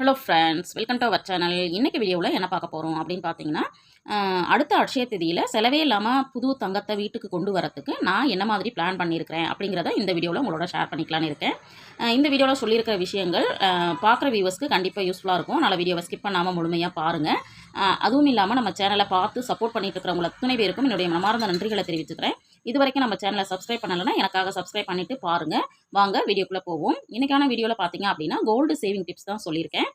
Hello friends welcome to our channel இன்றைக்கி வீடியோவில் என்ன பார்க்க போகிறோம் அப்படின்னு பார்த்தீங்கன்னா அடுத்த அட்சய திதியில் செலவே இல்லாமல் புது தங்கத்தை வீட்டுக்கு கொண்டு வரத்துக்கு நான் என்ன மாதிரி பிளான் பண்ணியிருக்கிறேன் அப்படிங்கிறத இந்த வீடியோவில் உங்களோட ஷேர் பண்ணிக்கலான்னு இருக்கேன். இந்த வீடியோவில் சொல்லியிருக்கிற விஷயங்கள் பார்க்குற வியூவர்ஸ்க்கு கண்டிப்பாக யூஸ்ஃபுல்லாக இருக்கும். நல்ல வீடியோவை ஸ்கிப் பண்ணாமல் முழுமையாக பாருங்கள் அதுவும் இல்லாமல் நம்ம சேனலை பார்த்து சப்போர்ட் பண்ணிட்டு இருக்கிறவங்களை துணை பேருக்கும் என்னுடைய மனமார்ந்த நன்றிகளை தெரிவிச்சுக்கிறேன். இது வரைக்கும் நம்ம சேனலை சப்ஸ்கிரைப் பண்ணலைன்னா எனக்காக சப்ஸ்கிரைப் பண்ணிட்டு பாருங்கள் வாங்க வீடியோக்குள்ளே போவோம். இன்றைக்கான வீடியோவில் பார்த்தீங்க அப்படின்னா கோல்டு சேவிங் டிப்ஸ் தான் சொல்லியிருக்கேன்.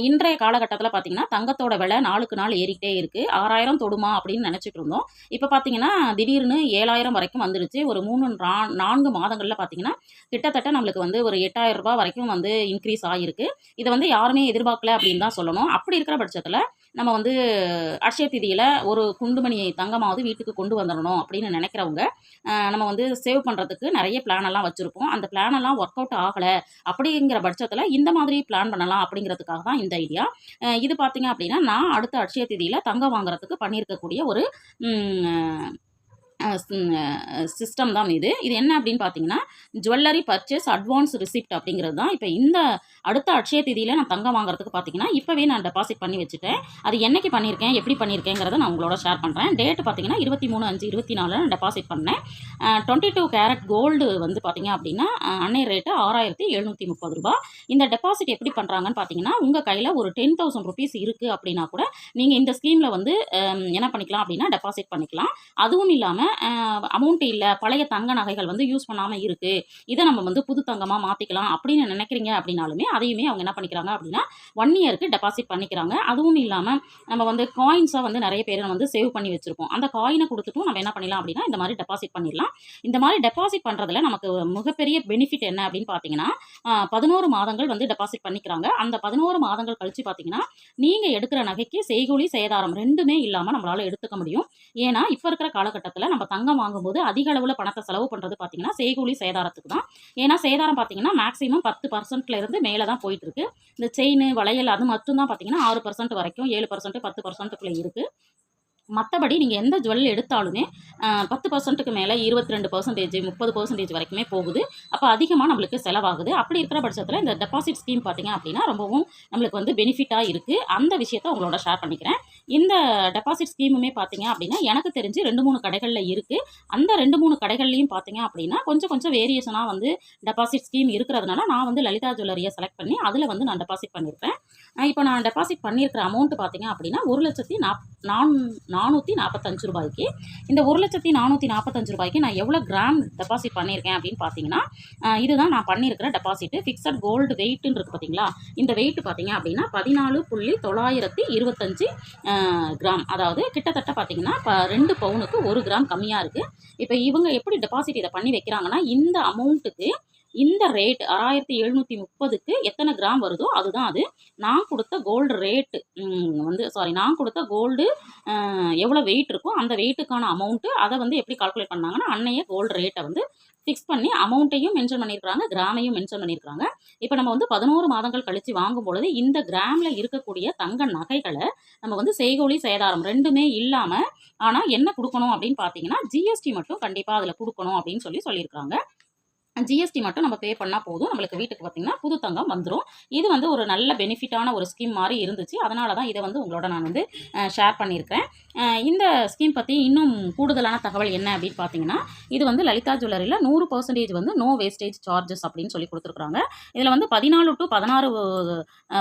இன்றைய காலகட்டத்தில் பார்த்தீங்கன்னா தங்கத்தோட விலை நாளுக்கு நாள் ஏறிக்கிட்டே இருக்குது ஆறாயிரம் தொடுமா அப்படின்னு நினச்சிட்டு இருந்தோம். இப்போ பார்த்தீங்கன்னா திடீர்னு ஏழாயிரம் வரைக்கும் வந்துருச்சு. ஒரு மூணு நா- நான்கு மாதங்களில் பார்த்தீங்கன்னா கிட்டத்தட்ட நம்மளுக்கு வந்து ஒரு எட்டாயிரம் ரூபாய் வரைக்கும் வந்து இன்க்ரீஸ் ஆகிருக்கு இதை வந்து யாருமே எதிர்பார்க்கல அப்படின்னு தான் சொல்லணும். அப்படி இருக்கிற பட்சத்தில் நம்ம வந்து அட்சய திதியில் ஒரு குண்டுமணி தங்கமாவது வீட்டுக்கு கொண்டு வந்துடணும் அப்படின்னு நினைக்கிறவங்க நம்ம வந்து சேவ் பண்ணுறதுக்கு நிறைய பிளானெல்லாம் வச்சுருப்போம். அந்த பிளானெல்லாம் ஒர்க் அவுட் ஆகலை அப்படிங்கிற பட்சத்தில் இந்த மாதிரி பிளான் பண்ணலாம் அப்படிங்கிறதுக்காக தான் இந்த ஐடியா இது பார்த்திங்க அப்படின்னா நான் அடுத்த அட்சய திதியில் தங்கம் வாங்குறதுக்கு பண்ணியிருக்கக்கூடிய ஒரு சிஸ்டம் தான் இது. இது என்ன அப்படின்னு பார்த்தீங்கன்னா ஜுவல்லரி பர்ச்சேஸ் அட்வான்ஸ் ரிசிப்ட் அப்படிங்கிறது தான். இப்போ இந்த அடுத்த அட்சய திதியில் நான் தங்கம் வாங்குறதுக்கு பார்த்தீங்கன்னா இப்போவே நான் டெபாசிட் பண்ணி வச்சுட்டேன். அது என்னைக்கு பண்ணியிருக்கேன் எப்படி பண்ணியிருக்கேங்கிறத நான் உங்களோட ஷேர் பண்ணுறேன் டேட் பார்த்தீங்கன்னா இருபத்தி மூணு அஞ்சு இருபத்தி நாலு நான் டெபாசிட் பண்ணேன். டுவெண்ட்டி டூ கேரட் கோல்டு வந்து பார்த்தீங்க அப்படின்னா அன்னை ரேட்டு ஆறாயிரத்தி எழுநூற்றி முப்பது ரூபாய் இந்த டெபாசிட் எப்படி பண்ணுறாங்கன்னு பார்த்தீங்கன்னா உங்கள் கையில் ஒரு டென் தௌசண்ட் ருபீஸ் இருக்குது அப்படின்னா கூட நீங்கள் இந்த ஸ்கீமில் வந்து என்ன பண்ணிக்கலாம் அப்படின்னா டெபாசிட் பண்ணிக்கலாம். அதுவும் இல்லாமல் அமௌண்ட் இல்லை. பழைய தங்க நகைகள் வந்து யூஸ் பண்ணாமல் இருக்குது இதை நம்ம வந்து புது தங்கமாக மாற்றிக்கலாம் அப்படின்னு நினைக்கிறீங்க அப்படின்னாலுமே அதையுமே அவங்க என்ன பண்ணிக்கிறாங்க அப்படின்னா ஒன் இயருக்கு டெபாசிட் பண்ணிக்கிறாங்க. அதுவும் இல்லாமல் நம்ம வந்து காயின்ஸாக வந்து நிறைய பேர் வந்து சேவ் பண்ணி வச்சுருப்போம். அந்த காயினை கொடுத்துட்டும் நம்ம என்ன பண்ணிடலாம் அப்படின்னா இந்த மாதிரி டெபாசிட் பண்ணிடலாம். இந்த மாதிரி டெபாசிட் பண்ணுறதுல நமக்கு மிகப்பெரிய பெனிஃபிட் என்ன அப்படின்னு பார்த்தீங்கன்னா பதினோரு மாதங்கள் வந்து டெபாசிட் பண்ணிக்கிறாங்க. அந்த பதினோரு மாதங்கள் கழித்து பார்த்தீங்கன்னா நீங்கள் எடுக்கிற நகைக்கு செய்கூலி சேதாரம் ரெண்டுமே இல்லாமல் நம்மளால் எடுத்துக்க முடியும். ஏன்னா இப்போ இருக்கிற காலகட்டத்தில் நம்ம தங்கம் வாங்கும்போது அதிக அளவில் பணத்தை செலவு பண்ணுறது பார்த்திங்கன்னா செய்கூலி சேதாரத்துக்கு தான். ஏன்னா சேதாரம் பார்த்தீங்கன்னா மேக்ஸிமம் பத்து பர்சன்ட்ல இருந்து மேலே தான் போயிட்டுருக்கு. இந்த செயின் வளையல் அது மட்டும் தான் பார்த்தீங்கன்னா ஆறு பர்சன்ட் வரைக்கும் ஏழு பர்சன்ட் பத்து பர்சன்ட்டுக்குள்ளே இருக்குது மற்றபடி நீங்கள் எந்த ஜுவல் எடுத்தாலுமே பத்து பர்சன்ட்டுக்கு மேலே இருபத்தி ரெண்டு பர்சன்டேஜ் முப்பது பர்சன்டேஜ் வரைக்குமே போகுது. அப்போ அதிகமாக நம்மளுக்கு செலவாகுது. அப்படி இருக்கிற பட்சத்தில் இந்த டெபாசிட் ஸ்கீம் பார்த்தீங்க அப்படின்னா ரொம்பவும் நம்மளுக்கு வந்து பெனிஃபிட்டாக இருக்குது அந்த விஷயத்த உங்களோட ஷேர் பண்ணிக்கிறேன். இந்த டெபாசிட் ஸ்கீமுமே பார்த்தீங்க அப்படின்னா எனக்கு தெரிஞ்சு ரெண்டு மூணு கடைகளில் இருக்குது அந்த ரெண்டு மூணு கடைகள்லையும் பார்த்திங்க அப்படின்னா கொஞ்சம் கொஞ்சம் வேரியேஷனாக வந்து டெபாசிட் ஸ்கீம் இருக்கிறதுனால நான் வந்து லலிதா ஜுவல்லரியை செலக்ட் பண்ணி அதில் வந்து நான் டெபாசிட் பண்ணியிருக்கேன் இப்போ நான் டெபாசிட் பண்ணியிருக்கிற அமௌண்ட் பார்த்தீங்க அப்படின்னா ஒரு லட்சத்தி நாப் நான் நானூற்றி நாற்பத்தஞ்சு ரூபாய்க்கு. இந்த ஒரு லட்சத்தி நானூற்றி நாற்பத்தஞ்சு ரூபாய்க்கு நான் எவ்வளோ கிராம் டெபாசிட் பண்ணியிருக்கேன் அப்படின்னு பார்த்தீங்கன்னா இதுதான் நான் பண்ணியிருக்கிற டெபாசிட்டு ஃபிக்ஸட் கோல்டு வெயிட்டுன்னு இருக்குது பார்த்தீங்களா? இந்த வெயிட் பார்த்தீங்க அப்படின்னா பதினாலு புள்ளி தொள்ளாயிரத்தி இருபத்தஞ்சு கிராம் அதாவது கிட்டத்தட்ட பார்த்தீங்கன்னா இப்போ ரெண்டு பவுனுக்கு ஒரு கிராம் கம்மியாக இருக்குது இப்போ இவங்க எப்படி டெபாசிட் இதை பண்ணி வைக்கிறாங்கன்னா இந்த அமௌண்ட்டுக்கு இந்த ரேட் ஆறாயிரத்தி எழுநூற்றி முப்பதுக்கு எத்தனை கிராம் வருதோ அதுதான் அது. நான் கொடுத்த கோல்டு ரேட்டு வந்து சாரி நான் கொடுத்த கோல்டு எவ்வளோ வெயிட் இருக்கோ அந்த வெயிட்டுக்கான அமௌண்ட்டு அதை வந்து எப்படி கால்குலேட் பண்ணாங்கன்னா அன்னைய கோல்டு ரேட்டை வந்து ஃபிக்ஸ் பண்ணி அமௌண்ட்டையும் மென்ஷன் பண்ணியிருக்காங்க கிராமையும் மென்ஷன் பண்ணியிருக்காங்க இப்போ நம்ம வந்து பதினோரு மாதங்கள் கழித்து வாங்கும் பொழுது இந்த கிராமில் இருக்கக்கூடிய தங்க நகைகளை நம்ம வந்து செய்கூலி சேதாரம் ரெண்டுமே இல்லாமல் ஆனால் என்ன கொடுக்கணும் அப்படின்னு பார்த்தீங்கன்னா ஜிஎஸ்டி மட்டும் கண்டிப்பாக அதில் கொடுக்கணும் அப்படின்னு சொல்லி சொல்லியிருக்காங்க ஜிஎஸ்டி மட்டும் நம்ம பே பண்ணால் போதும். நம்மளுக்கு வீட்டுக்கு பார்த்தீங்கன்னா புது தங்கம் வந்துடும் இது வந்து ஒரு நல்ல பெனிஃபிட்டான ஒரு ஸ்கீம் மாதிரி இருந்துச்சு. அதனால தான் இதை வந்து உங்களோட நான் வந்து ஷேர் பண்ணியிருக்கேன். இந்த ஸ்கீம் பற்றி இன்னும் கூடுதலான தகவல் என்ன அப்படின்னு பார்த்தீங்கன்னா இது வந்து லலிதா ஜுவல்லரியில் நூறு பர்சன்டேஜ் வந்து நோ வேஸ்டேஜ் சார்ஜஸ் அப்படின்னு சொல்லி கொடுத்துருக்குறாங்க. இதில் வந்து பதினாலு டு பதினாறு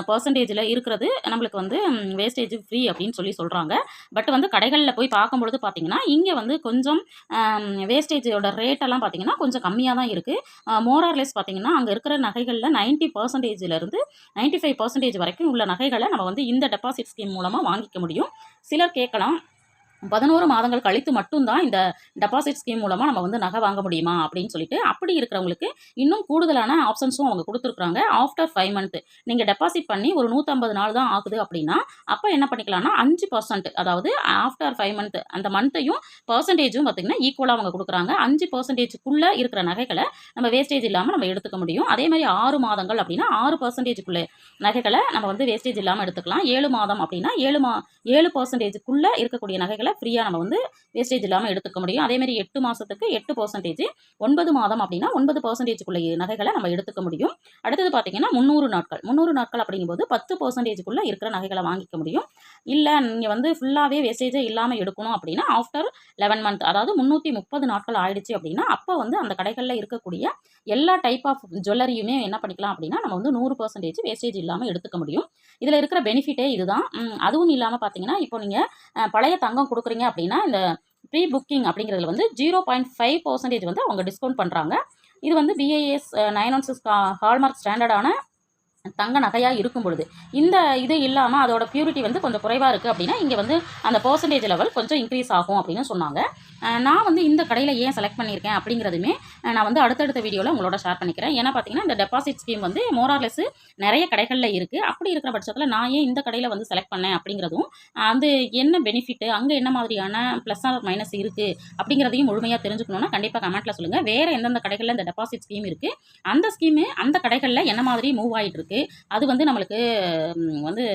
பர்சன்டேஜில் இருக்கிறது நம்மளுக்கு வந்து வேஸ்டேஜ் ஃப்ரீ அப்படின்னு சொல்லி சொல்கிறாங்க பட் வந்து கடைகளில் போய் பார்க்கும்பொழுது பார்த்தீங்கன்னா இங்கே வந்து கொஞ்சம் வேஸ்டேஜோட ரேட்டெல்லாம் பார்த்தீங்கன்னா கொஞ்சம் கம்மியாக தான் இருக்குது மோரார்லெஸ் பார்த்தீங்கன்னா அங்கே இருக்கிற நகைகளில் நைன்ட்டி பர்சன்டேஜிலேருந்து நைன்ட்டி ஃபைவ் பர்சன்டேஜ் வரைக்கும் உள்ள நகைகளை நம்ம வந்து இந்த டெபாசிட் ஸ்கீம் மூலமாக வாங்கிக்க முடியும். சிலர் கேட்கலாம் பதினோரு மாதங்கள் கழித்து மட்டும்தான் இந்த டெபாசிட் ஸ்கீம் மூலமாக நம்ம வந்து நகை வாங்க முடியுமா அப்படின்னு சொல்லிட்டு அப்படி இருக்கிறவங்களுக்கு இன்னும் கூடுதலான ஆப்ஷன்ஸும் அவங்க கொடுத்துருக்குறாங்க. ஆஃப்டர் ஃபைவ் மந்த் நீங்கள் டெபாசிட் பண்ணி ஒரு நூற்றம்பது நாள் தான் ஆகுது அப்படின்னா அப்போ என்ன பண்ணிக்கலாம்னா அஞ்சு பர்சன்ட் அதாவது ஆஃப்டர் ஃபைவ் மந்த் அந்த மந்த்தையும் பர்சன்டேஜும் பார்த்திங்கன்னா ஈக்குவலாக அவங்க கொடுக்குறாங்க. அஞ்சு பர்சன்டேஜுக்குள்ளே இருக்கிற நகைகளை நம்ம வேஸ்டேஜ் இல்லாமல் நம்ம எடுத்துக்க முடியும். அதே மாதிரி ஆறு மாதங்கள் அப்படின்னா ஆறு பர்சன்டேஜுக்குள்ளே நகைகளை நம்ம வந்து வேஸ்டேஜ் இல்லாமல் எடுத்துக்கலாம். ஏழு மாதம் அப்படின்னா ஏழு மா ஏழு பர்சன்டேஜுக்குள்ளே இருக்கக்கூடிய நகைகளை நகைகளை ஃப்ரீயாக நம்ம வந்து வேஸ்டேஜ் இல்லாமல் எடுத்துக்க முடியும். அதேமாதிரி எட்டு மாதத்துக்கு எட்டு பர்சன்டேஜ் ஒன்பது மாதம் அப்படின்னா ஒன்பது பர்சன்டேஜ்க்குள்ள நகைகளை நம்ம எடுத்துக்க முடியும். அடுத்தது பார்த்தீங்கன்னா முந்நூறு நாட்கள். முந்நூறு நாட்கள் அப்படிங்கும்போது பத்து பர்சன்டேஜுக்குள்ளே இருக்கிற நகைகளை வாங்கிக்க முடியும். இல்லை நீங்கள் வந்து ஃபுல்லாகவே வேஸ்டேஜே இல்லாமல் எடுக்கணும் அப்படின்னா ஆஃப்டர் லெவன் மந்த் அதாவது முந்நூற்றி முப்பது நாட்கள் ஆயிடுச்சு அப்படின்னா அப்போ வந்து அந்த கடைகளில் இருக்கக்கூடிய எல்லா டைப் ஆஃப் ஜுவல்லரியுமே என்ன பண்ணிக்கலாம் அப்படின்னா நம்ம வந்து நூறு பர்சன்டேஜ் வேஸ்டேஜ் இல்லாமல் எடுத்துக்க முடியும். இதில் இருக்கிற பெனிஃபிட்டே இதுதான். அதுவும் இல்லாமல் பார்த்தீங்கன்னா இப்போ நீங்கள் பழைய தங்கம் கொடுக்குறீங்க அப்படின்னா இந்த ப்ரீ புக்கிங் அப்படிங்கிறதுல வந்து ஜீரோ பாயிண்ட் ஃபைவ் பர்சன்டேஜ் வந்து அவங்க டிஸ்கவுண்ட் பண்ணுறாங்க இது வந்து BIS nine one six hallmark ஸ்டாண்டர்டான தங்க நகையாக இருக்கும் பொழுது. இந்த இது இல்லாமல் அதோட பியூரிட்டி வந்து கொஞ்சம் குறைவாக இருக்குது அப்படின்னா இங்கே வந்து அந்த பர்சன்டேஜ் லெவல் கொஞ்சம் இன்க்ரீஸ் ஆகும் அப்படின்னு சொன்னாங்க. நான் வந்து இந்த கடையில் ஏன் செலக்ட் பண்ணியிருக்கேன் அப்படிங்கிறதுமே நான் வந்து அடுத்தடுத்த வீடியோவில் உங்களோட ஷேர் பண்ணிக்கிறேன். ஏன்னா பார்த்தீங்கன்னா இந்த டெபாசிட் ஸ்கீம் வந்து மோரார்லெஸ் நிறைய கடைகளில் இருக்குது அப்படி இருக்கிற பட்சத்தில் நான் ஏன் இந்த கடையில் வந்து செலக்ட் பண்ணேன் அப்படிங்கிறதும் அது என்ன பெனிஃபிட்டு அங்கே என்ன மாதிரியான ப்ளஸ் ஆர் மைனஸ் இருக்குது அப்படிங்கிறதையும் முழுமையாக தெரிஞ்சுக்கணுன்னா கண்டிப்பாக கமெண்ட்டில் சொல்லுங்கள் வேறு எந்தெந்த கடைகளில் இந்த டெபாசிட் ஸ்கீம் இருக்குது அந்த ஸ்கீமு அந்த கடைகளில் என்ன மாதிரி மூவ் ஆகிட்டு இருக்கு? அது வந்து நம்மளுக்கு வந்து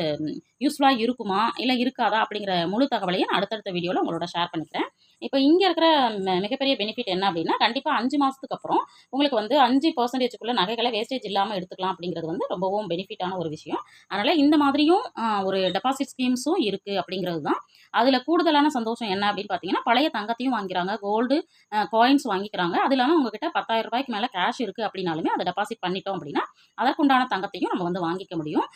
யூஸ்ஃபுல்லாக இருக்குமா? இல்லை இருக்காதா? அப்படிங்கிற முழு தகவலையும் நான் அடுத்தடுத்த வீடியோவில் உங்களோட ஷேர் பண்ணிக்கிறேன். இப்போ இங்கே இருக்கிற ம- மிகப்பெரிய பெனிஃபிட் என்ன அப்படின்னா கண்டிப்பாக அஞ்சு மாதத்துக்கு அப்புறம் உங்களுக்கு வந்து அஞ்சு பர்சன்டேஜுக்குள்ள நகைகளை வேஸ்டேஜ் இல்லாமல் எடுத்துக்கலாம் அப்படிங்கிறது வந்து ரொம்பவும் பெனிஃபிட்டான ஒரு விஷயம். அதனால் இந்த மாதிரியும் ஒரு டெபாசிட் ஸ்கீம்ஸும் இருக்குது அப்படிங்கிறது தான். அதில் கூடுதலான சந்தோஷம் என்ன அப்படின்னு பார்த்தீங்கன்னா பழைய தங்கத்தையும் வாங்கிக்கிறாங்க. கோல்டு காயின்ஸ் வாங்கிக்கிறாங்க. அது இல்லாமல் உங்ககிட்ட பத்தாயிரம் ரூபாய்க்கு மேலே கேஷ் இருக்குது அப்படின்னாலுமே அதை டெபாசிட் பண்ணிட்டோம் அப்படின்னா அதற்குண்டான தங்கத்தையும் நம்ம வந்து வாங்கிக்க முடியும்.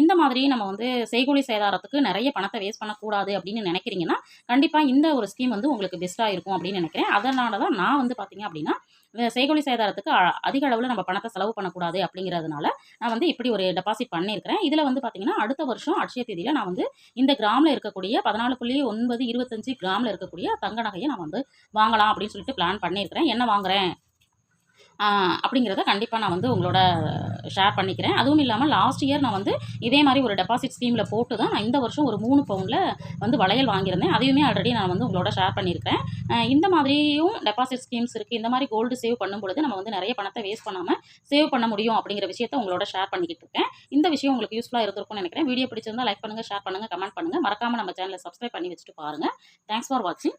இந்த மாதிரி நம்ம வந்து செய்கூலி சேதாரத்துக்கு நிறைய பணத்தை வேஸ்ட் பண்ணக்கூடாது அப்படின்னு நினைக்கிறீங்கன்னா கண்டிப்பாக இந்த ஒரு ஸ்கீம் வந்து உங்களுக்கு உங்களுக்கு பெஸ்ட்டாக இருக்கும் அப்படின்னு நினைக்கிறேன். அதனால தான் நான் வந்து பார்த்திங்க அப்படின்னா இந்த சேதாரத்துக்கு அ- அதிக அளவில் நம்ம பணத்தை செலவு பண்ணக்கூடாது அப்படிங்கிறதுனால நான் வந்து இப்படி ஒரு டெபாசிட் பண்ணியிருக்கிறேன். இதில் வந்து பார்த்திங்கன்னா அடுத்த வருஷம் அட்சய தேதியில் நான் வந்து இந்த கிராமில் இருக்கக்கூடிய பதினாலு புள்ளி ஒன்பது இருபத்தஞ்சு கிராமில் இருக்கக்கூடிய தங்க நகையை நான் வந்து வாங்கலாம் அப்படின்னு சொல்லிட்டு பிளான் பண்ணியிருக்கிறேன். என்ன வாங்குறேன்? அப்படிங்கிறத கண்டிப்பாக நான் வந்து உங்களோட ஷேர் பண்ணிக்கிறேன். அதுவும் இல்லாமல் லாஸ்ட் இயர் நான் வந்து இதே மாதிரி ஒரு டெபாசிட் ஸ்கீமில் போட்டு தான் நான் இந்த வருஷம் ஒரு மூணு பவுனில் வந்து வளையல் வாங்கியிருந்தேன். அதையுமே ஆல்ரெடி நான் வந்து உங்களோட ஷேர் பண்ணியிருக்கேன் இந்த மாதிரியும் டெபாசிட் ஸ்கீம்ஸ் இருக்குது இந்த மாதிரி கோல்டு சேவ் பண்ணும் பொழுது நம்ம வந்து நிறைய பணத்தை வேஸ்ட் பண்ணாமல் சேவ் பண்ண முடியும் அப்படிங்கிற விஷயத்தை உங்களோட ஷேர் பண்ணிக்கிட்டு இருக்கேன். இந்த விஷயம் உங்களுக்கு யூஸ்ஃபுல்லாக இருந்திருக்கும்னு நினைக்கிறேன். வீடியோ பிடிச்சிருந்தால் லைக் பண்ணுங்கள் ஷேர் பண்ணுங்கள் கமெண்ட் பண்ணுங்கள் மறக்காமல் நம்ம சேனலை சப்ஸ்கிரைப் பண்ணி வச்சுட்டு பாருங்கள் தேங்க்ஸ் ஃபார் வாட்சிங்